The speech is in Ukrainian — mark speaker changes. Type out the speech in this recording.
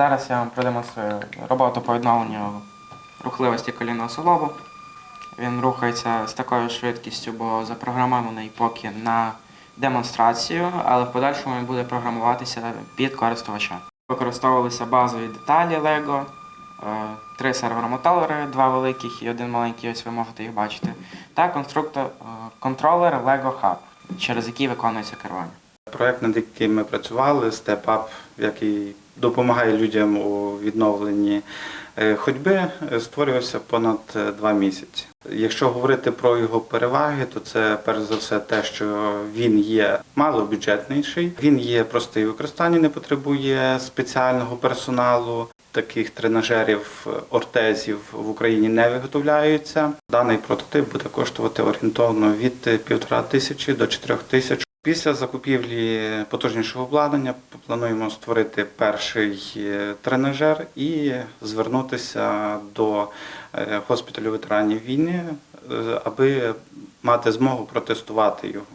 Speaker 1: Зараз я вам продемонструю роботу по відновленню рухливості колінного суглобу. Він рухається з такою швидкістю, бо запрограмований поки на демонстрацію, але в подальшому він буде програмуватися під користувача. Використовувалися базові деталі Lego, е, три серворомотори, два великих і один маленький, ось ви можете їх бачити, та конструктор, е, контролер Lego Hub, через який виконується керування.
Speaker 2: Проект, над яким ми працювали, Up, який допомагає людям у відновленні е, ходьби, е, створювався понад е, два місяці. Якщо говорити про його переваги, то це перш за все те, що він є малобюджетніший, він є простий в використанні, не потребує спеціального персоналу. Таких тренажерів ортезів в Україні не виготовляються. Даний прототип буде коштувати орієнтовно від півтора тисячі до чотирьох тисяч. Після закупівлі потужнішого обладнання плануємо створити перший е, тренажер і звернутися до е, госпіталю ветеранів війни, е, аби мати змогу протестувати його.